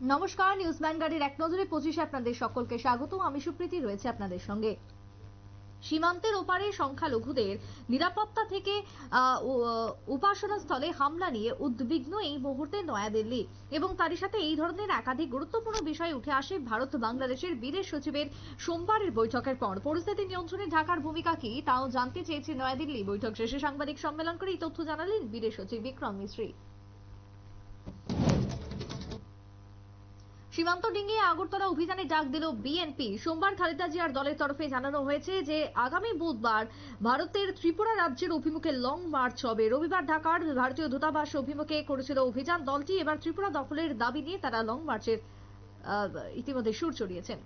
নমস্কার নিউজ ভ্যানগার্ডের এক নজরে পঁচিশে আপনাদের সকলকে স্বাগত আমি সুপ্রীতি, রয়েছে আপনাদের সঙ্গে। সীমান্তের ওপারে সংখ্যালঘুদের নিরাপত্তা থেকে উপাসনা স্থলে হামলা নিয়ে উদ্বিগ্ন এই মুহূর্তে নয়াদিল্লি। এবং তারই সাথে এই ধরনের একাধিক গুরুত্বপূর্ণ বিষয় উঠে আসে ভারত বাংলাদেশের বিদেশ সচিবের সোমবারের বৈঠকের পর। পরিস্থিতি নিয়ন্ত্রণে ঢাকার ভূমিকা কি তাও জানতে চেয়েছে নয়াদিল্লি। বৈঠক শেষে সাংবাদিক সম্মেলন করে এই তথ্য জানালেন বিদেশ সচিব বিক্রম মিশ্রী সীমান্ত ডিঙ্গিয়ে আগরতলা অভিযানে ডাক দিল বিএনপি। সোমবার খালেদা জিয়ার দলের তরফে জানানো হয়েছে যে, আগামী বুধবার ভারতের ত্রিপুরা রাজ্যের অভিমুখে লং মার্চ হবে। রবিবার ঢাকার ভারতীয় দূতাবাস অভিমুখে করেছিল অভিযান। দলটি এবার ত্রিপুরা দখলের দাবি নিয়ে তারা লং মার্চের ইতিমধ্যে সুর চড়িয়েছেন।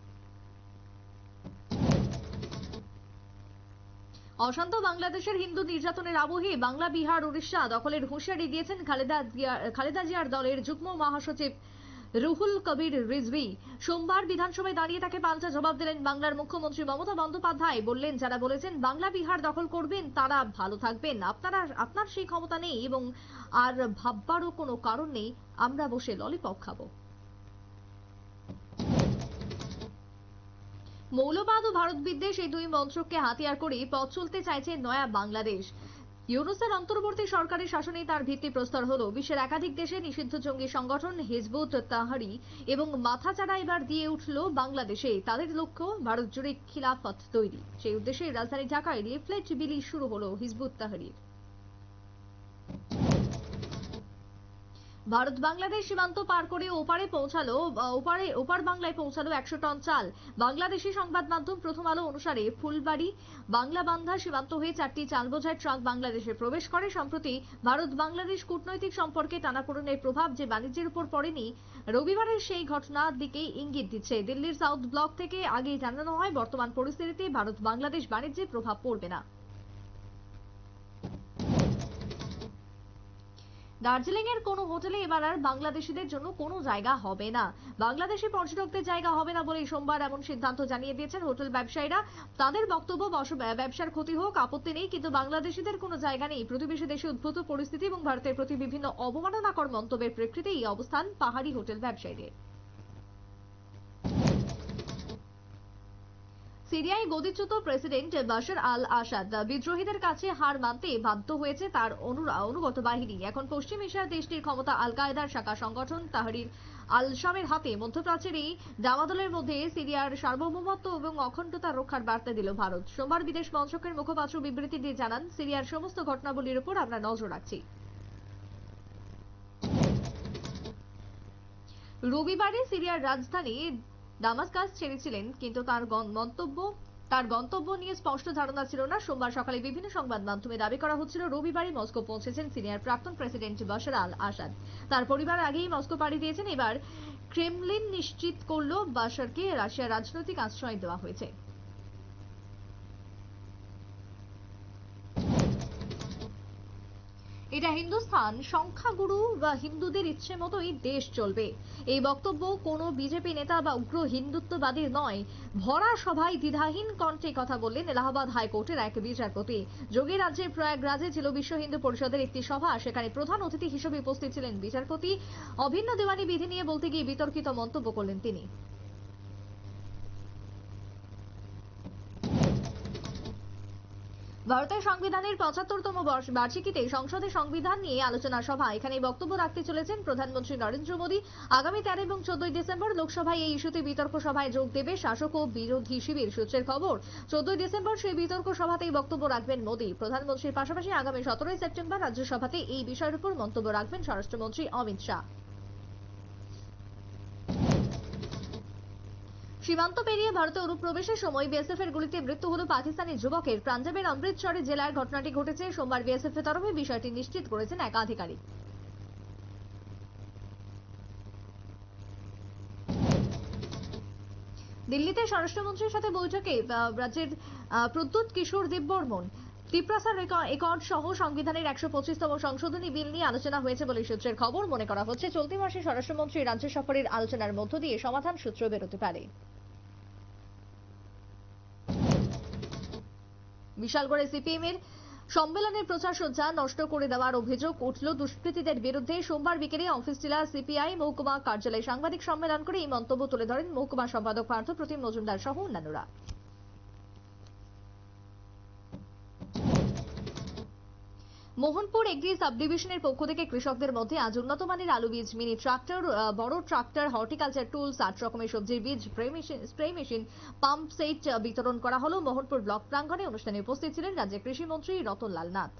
অশান্ত বাংলাদেশের হিন্দু নির্যাতনের আবহে বাংলা, বিহার, উড়িষ্যা দখলের হুঁশিয়ারি দিয়েছেন খালেদা জিয়ার দলের যুগ্ম মহাসচিব রুহুল কবির রিজভি। সোমবার বিধানসভায় দাঁড়িয়ে তাকে পাল্টা জবাব দিলেন বাংলার মুখ্যমন্ত্রী মমতা বন্দ্যোপাধ্যায়। বললেন, যারা বলেছেন বাংলা বিহার দখল করবেন, তারা ভালো থাকবেন। আপনারা, আপনার সেই ক্ষমতা নেই এবং আর ভাববারও কোনো কারণ নেই। আমরা বসে ললিপপ খাব। মৌলবাদ ও ভারত বিদ্বেষ এই দুই মন্ত্রককে হাতিয়ার করে পথ চলতে চাইছে নয়া বাংলাদেশ। ইউনুসের অন্তর্বর্তী সরকারি শাসনেই তার ভিত্তি প্রস্তর হলো। বিশ্বের একাধিক দেশে নিষিদ্ধ জঙ্গি সংগঠন হিজবুত তাহারি এবং মাথাচাড়া এবার দিয়ে উঠল বাংলাদেশে। তাদের লক্ষ্য, ভারত জুড়ে খিলাফত তৈরি। সেই উদ্দেশ্যে রাজধানী ঢাকায় লিফলেট বিলি শুরু হলো হিজবুত তাহারির। ভারত বাংলাদেশ সীমান্ত পার করে ওপারে পৌঁছালো ওপারে, ওপার বাংলায় পৌঁছালো একশো টন চাল। বাংলাদেশি সংবাদ মাধ্যম প্রথম আলো অনুসারে ফুলবাড়ি বাংলা বান্ধা সীমান্ত হয়ে চারটি চাল বোঝাই ট্রাক বাংলাদেশে প্রবেশ করে। সম্প্রতি ভারত বাংলাদেশ কূটনৈতিক সম্পর্কে টানাপোড়নের প্রভাব যে বাণিজ্যের উপর পড়েনি, রবিবারের সেই ঘটনার দিকেই ইঙ্গিত দিচ্ছে। দিল্লির সাউথ ব্লক থেকে আগেই জানানো হয়, বর্তমান পরিস্থিতিতে ভারত বাংলাদেশ বাণিজ্যে প্রভাব পড়বে না। দার্জিলিং এর কোনো হোটেলে এবার আর বাংলাদেশিদের জন্য কোনো জায়গা হবে না। বাংলাদেশি পর্যটকদের জায়গা হবে না বলে সোমবার এমন সিদ্ধান্ত জানিয়ে দিয়েছেন হোটেল ব্যবসায়ীরা। তাদের বক্তব্য, বস- ব্যবসার ক্ষতি হোক, আপত্তি নেই, কিন্তু বাংলাদেশিদের কোনো জায়গা নেই। প্রতিবেশী দেশে উদ্ভূত পরিস্থিতি এবং ভারতের প্রতি বিভিন্ন অবমাননাকর মন্তব্যের প্রেক্ষিতে এই অবস্থান পাহাড়ি হোটেল ব্যবসায়ীদের। সিরিয়ায় গদিচ্যুত প্রেসিডেন্ট বাশার আল আসাদ বিদ্রোহীদের কাছে হার মানতে বাধ্য হয়েছে তার অনুগত বাহিনী। এখন পশ্চিম এশিয়ার দেশটির ক্ষমতা আল কায়দার শাখা সংগঠন তাহরির আল শামের হাতে। মধ্যপ্রাচ্যের এই দামাদলের মধ্যে সিরিয়ার সার্বভৌমত্ব এবং অখণ্ডতা রক্ষার বার্তা দিল ভারত। সোমবার বিদেশ মন্ত্রকের মুখপাত্র বিবৃতি দিয়ে জানান, সিরিয়ার সমস্ত ঘটনাবলীর উপর আমরা নজর রাখছি। রবিবারে সিরিয়ার রাজধানী দামাসকাস ছেড়েছিলেন, কিন্তু তার মন্তব্য, তার গন্তব্য নিয়ে স্পষ্ট ধারণা ছিল না। সোমবার সকালে বিভিন্ন সংবাদ মাধ্যমে দাবি করা হচ্ছিল, রবিবারই মস্কো পৌঁছেছেন সিনিয়র প্রাক্তন প্রেসিডেন্ট বাশার আল আসাদ তার পরিবার আগেই মস্কো পাড়ি দিয়েছেন। এবার ক্রেমলিন নিশ্চিত করল বাশারকে রাশিয়ার রাজনৈতিক আশ্রয় দেওয়া হয়েছে। এটা হিন্দুস্থান। সংখ্যাগুরু বা হিন্দুদের ইচ্ছে মতোই দেশ চলবে। এই বক্তব্য কোনো বিজেপি নেতা বা উগ্র হিন্দুত্ববাদীর নয়। ভরা সভায় দ্বিধাহীন কণ্ঠে কথা বললেন এলাহাবাদ হাইকোর্টের এক বিচারপতি। যোগী রাজ্যের প্রয়াগরাজে ছিল বিশ্ব হিন্দু পরিষদের একটি সভা। সেখানে প্রধান অতিথি হিসেবে উপস্থিত ছিলেন বিচারপতি। অভিন্ন দেওয়ানি বিধি নিয়ে বলতে গিয়ে বিতর্কিত মন্তব্য করলেন তিনি। ভারতের সংবিধানের পঁচাত্তরতম বর্ষ- বার্ষিকীতে সংসদে সংবিধান নিয়ে আলোচনা সভা। এখানে বক্তব্য রাখতে চলেছেন প্রধানমন্ত্রী নরেন্দ্র মোদী। আগামী তেরো এবং চোদ্দই ডিসেম্বর লোকসভায় এই ইস্যুতে বিতর্ক সভায় যোগ দেবে শাসক ও বিরোধী শিবির সূত্রের খবর। চোদ্দই ডিসেম্বর সেই বিতর্ক সভাতেই বক্তব্য রাখবেন মোদী। প্রধানমন্ত্রীর পাশাপাশি আগামী সতেরোই সেপ্টেম্বর রাজ্যসভাতে এই বিষয়ের উপর মন্তব্য রাখবেন স্বরাষ্ট্রমন্ত্রী অমিত শাহ। সীমান্ত পেরিয়ে ভারতে অনুপ্রবেশের সময় বিএসএফ এর গুলিতে মৃত্যু হল পাকিস্তানি যুবকের। পাঞ্জাবের অমৃতসরে জেলার ঘটনাটি ঘটেছে। সোমবার বিএসএফ এর তরফে বিষয়টি নিশ্চিত করেছেন এক আধিকারিক। দিল্লিতে স্বরাষ্ট্রমন্ত্রীর সাথে বৈঠকে রাজ্যের প্রদ্যুৎ কিশোর দেববর্মন। ত্রিপ্রাসার রেকর্ড সহ সংবিধানের একশো পঁচিশতম সংশোধনী বিল নিয়ে আলোচনা হয়েছে বলে সূত্রের খবর মনে করা হচ্ছে। চলতি মাসে স্বরাষ্ট্রমন্ত্রী রাজ্য সফরের আলোচনার মধ্য দিয়ে সমাধান সূত্র বেরোতে পারে। বিশালগড়ে সিপিএম এর সম্মেলনের প্রচার সজ্জা নষ্ট করে দেওয়ার অভিযোগ উঠল দুষ্কৃতীদের বিরুদ্ধে সোমবার বিকেলে অফিস জেলা সিপিআই মহকুমা কার্যালয়ে সাংবাদিক সম্মেলন করে এই মন্তব্য তুলে ধরেন মহকুমা সম্পাদক পার্থ প্রতিম মজুমদার সহ অন্যান্যরা। মোহনপুর এগ্রি সাব ডিভিশনের পক্ষ থেকে কৃষকদের মধ্যে আজ উন্নত মানের আলু বীজ, মিনি ট্রাক্টর বড় ট্রাক্টর, হর্টিকালচার টুলস, আট রকমের সবজির বীজ, স্প্রে মেশিন পাম্প সেট বিতরণ করা হল। মোহনপুর ব্লক প্রাঙ্গনে অনুষ্ঠানে উপস্থিত ছিলেন রাজ্যের কৃষিমন্ত্রী রতনলাল নাথ।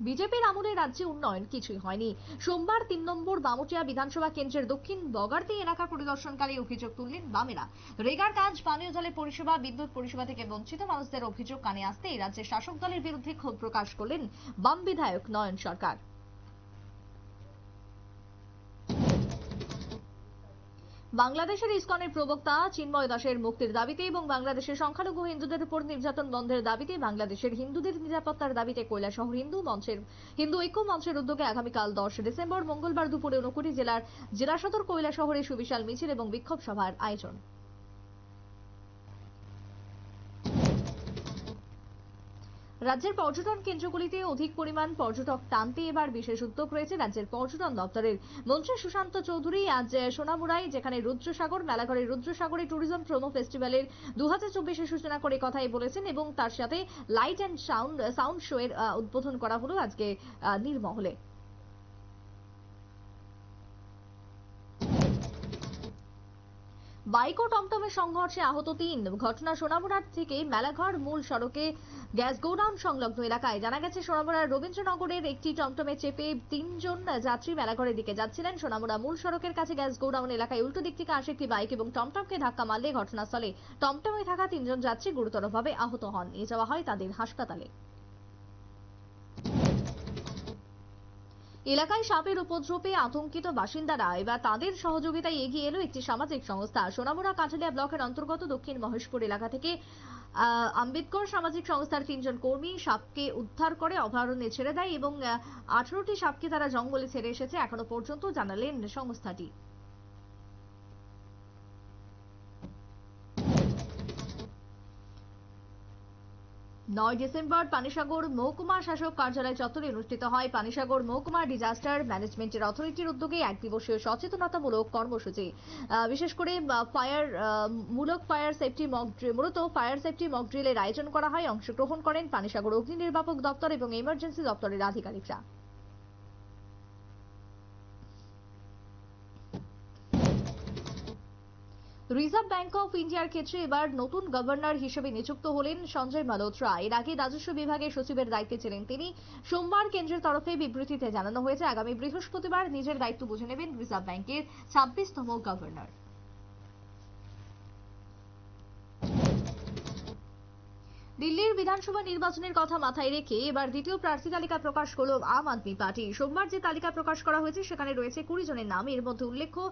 বিজেপির আমলে রাজ্যে উন্নয়ন কিছুই হয়নি। সোমবার তিন নম্বর বামুটিয়া বিধানসভা কেন্দ্রের দক্ষিণ বগার্তি এলাকা পরিদর্শনকালে অভিযোগ তুললেন বামেরা। রেগার কাজ, পানীয় জলের পরিষেবা, বিদ্যুৎ পরিষেবা থেকে বঞ্চিত মানুষদের অভিযোগ কানে আসতেই রাজ্যের শাসক দলের বিরুদ্ধে ক্ষোভ প্রকাশ করলেন বাম বিধায়ক নয়ন সরকার। বাংলাদেশের ইসকনের প্রবক্তা চিন্ময় দাসের মুক্তির দাবিতে এবং বাংলাদেশের সংখ্যালঘু হিন্দুদের উপর নির্যাতন বন্ধের দাবিতে বাংলাদেশের হিন্দুদের নিরাপত্তার দাবিতে কৈলাসহর হিন্দু মঞ্চের হিন্দু ঐক্য মঞ্চের উদ্যোগে আগামীকাল দশ ডিসেম্বর মঙ্গলবার দুপুরে ঊনকোটি জেলার জেলা সদর কৈলাসহরে সুবিশাল মিছিল এবং বিক্ষোভ সভার আয়োজন। রাজ্যের পর্যটন কেন্দ্রগুলিতে অধিক পরিমাণ পর্যটক টানতে এবার বিশেষ উদ্যোগ রয়েছে রাজ্যের পর্যটন দপ্তরের। মন্ত্রী সুশান্ত চৌধুরী আজ সোনামুড়ায় যেখানে রুদ্রসাগর মেলাঘরের রুদ্রসাগরে ট্যুরিজম প্রোমো ফেস্টিভ্যালের দু হাজার সূচনা করে কথাই বলেছেন এবং তার সাথে light and sound sound show এর উদ্বোধন করা হলো আজকে নির্মহলে বাইক ও টমটমের সংঘর্ষে আহত তিন। ঘটনা সোনামুড়ার থেকে মেলাঘর মূল সড়কে গ্যাস গোডাউন সংলগ্ন এলাকায়। জানা গেছে, সোনামুড়ার রবীন্দ্রনগরের একটি টমটমে চেপে তিনজন যাত্রী মেলাঘরের দিকে যাচ্ছিলেন। সোনামুড়া মূল সড়কের কাছে গ্যাস গোডাউন এলাকায় উল্টো দিক থেকে আসে একটি বাইক এবং টমটমকে ধাক্কা মারলে ঘটনাস্থলে টমটমে থাকা তিনজন যাত্রী গুরুতরভাবে আহত হন। নিয়ে যাওয়া হয় তাদের হাসপাতালে। এলাকায় সাপের উপদ্রবে আতঙ্কিত বাসিন্দারা। এবার তাদের সহযোগিতায় এগিয়ে এলো একটি সামাজিক সংস্থা। সোনামুড়া কাঁঠালিয়া ব্লকের অন্তর্গত দক্ষিণ মহেশপুর এলাকা থেকে আম্বেদকর সামাজিক সংস্থার তিনজন কর্মী সাপকে উদ্ধার করে অভয়ারণ্যে ছেড়ে দেয় এবং আঠারোটি সাপকে তারা জঙ্গলে ছেড়ে এসেছে। এখনও পর্যন্ত জানালেন সংস্থাটি। নয় ডিসেম্বর পানিসাগর মহকুমা শাসক কার্যালয় চত্বরে অনুষ্ঠিত হয় পানিসাগর মহকুমা ডিজাস্টার ম্যানেজমেন্টের অথরিটির উদ্যোগে এক দিবসীয় সচেতনতামূলক কর্মসূচি। বিশেষ করে ফায়ার মূলক ফায়ার সেফটি মক মূলত ফায়ার সেফটি মক ড্রিলের আয়োজন করা হয়, অংশগ্রহণ করেন পানিসাগর অগ্নি নির্বাপক দপ্তর এবং এমার্জেন্সি দপ্তরের আধিকারিকরা। রিজার্ভ ব্যাংক অফ ইন্ডিয়ার ক্ষেত্রে এবার নতুন গভর্নর হিসেবে নিযুক্ত হলেন সঞ্জয় মালহোত্রা। এর আগে রাজস্ব বিভাগের সচিবের দায়িত্বে ছিলেন তিনি। সোমবার কেন্দ্রের তরফে বিবৃতিতে জানানো হয়েছে, আগামী বৃহস্পতিবার নিজের দায়িত্ব বুঝে নেবেন রিজার্ভ ব্যাংকের ছাব্বিশতম গভর্নর দিল্লির বিধানসভা নির্বাচনের কথা মাথায় রেখে এবার দ্বিতীয় প্রার্থী তালিকা প্রকাশ করল আম আদমি পার্টি। সোমবার যে তালিকা প্রকাশ করা হয়েছে, সেখানে রয়েছে কুড়ি জনের নাম। এর মধ্যে উল্লেখ্য,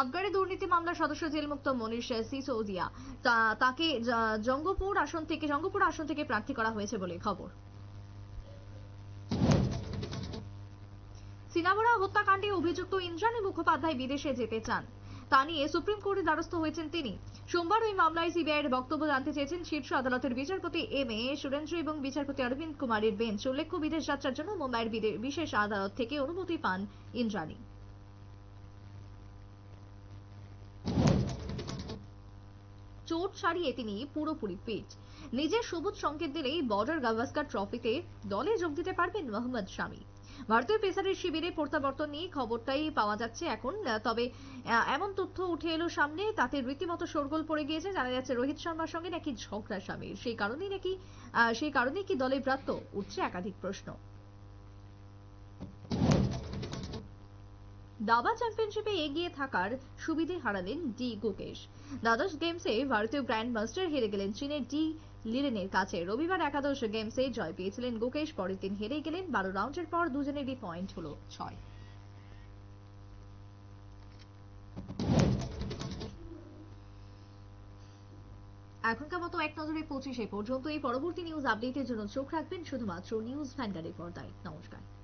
আবগারি দুর্নীতি মামলার সদস্য জেলমুক্ত মনীষ সিসোদিয়া। তাকে জঙ্গপুর আসন থেকে, জঙ্গপুর আসন থেকে প্রার্থী করা হয়েছে বলে খবর। সিনামোড়া হত্যাকাণ্ডে অভিযুক্ত ইন্দ্রাণী মুখোপাধ্যায় বিদেশে যেতে চান। তা নিয়ে সুপ্রিম কোর্টের দ্বারস্থ হয়েছেন তিনি। সোমবার ওই মামলায় সিবিআই এর বক্তব্য জানতে চেয়েছেন শীর্ষ আদালতের বিচারপতি এম এ সুরেন্দ্র এবং বিচারপতি অরবিন্দ কুমারের বেঞ্চ। উল্লেখ্য, বিদেশ যাত্রার জন্য মুম্বাইয়ের বিশেষ আদালত থেকে অনুমতি পান ইন্দ্রাণী। চোট সারিয়ে তিনি পুরোপুরি ফিট। নিজের সবুজ সংকেত দিলেই বর্ডার গাভাস্কার ট্রফিতে দলে যোগ দিতে পারবেন মোহাম্মদ শামি। ভারতীয় পেসারের শিবিরে প্রত্যাবর্তন নিয়ে খবরটাই পাওয়া যাচ্ছে এখন। তবে এমন তথ্য উঠে এলো সামনে, তাতে রীতিমতো শোরগোল পড়ে গিয়েছে। জানা যাচ্ছে রোহিত শর্মার সঙ্গে নাকি ঝগড়া স্বামীর। সেই কারণেই নাকি সেই কারণেই কি দলে ব্রাত্য উঠছে একাধিক প্রশ্ন। দাবা চ্যাম্পিয়নশিপে এগিয়ে থাকার সুবিধে হারালেন ডি গুকেশ। দ্বাদশ গেমসে ভারতীয় গ্র্যান্ড মাস্টার হেরে গেলেন চীনের ডি লিরেনের কাছে রবিবার একাদশ গেমসে জয় পেয়েছিলেন গোকেশ, পরের দিন হেরে গেলেন বারো রাউন্ডের পর দুজনেরই পয়েন্ট হল ছয়। এখনকার মতো এক নজরে পঁচিশে পর্যন্ত এই পরবর্তী নিউজ আপডেটের জন্য চোখ রাখবেন শুধুমাত্র নিউজ ভ্যান্ডারের পর্দায়। নমস্কার।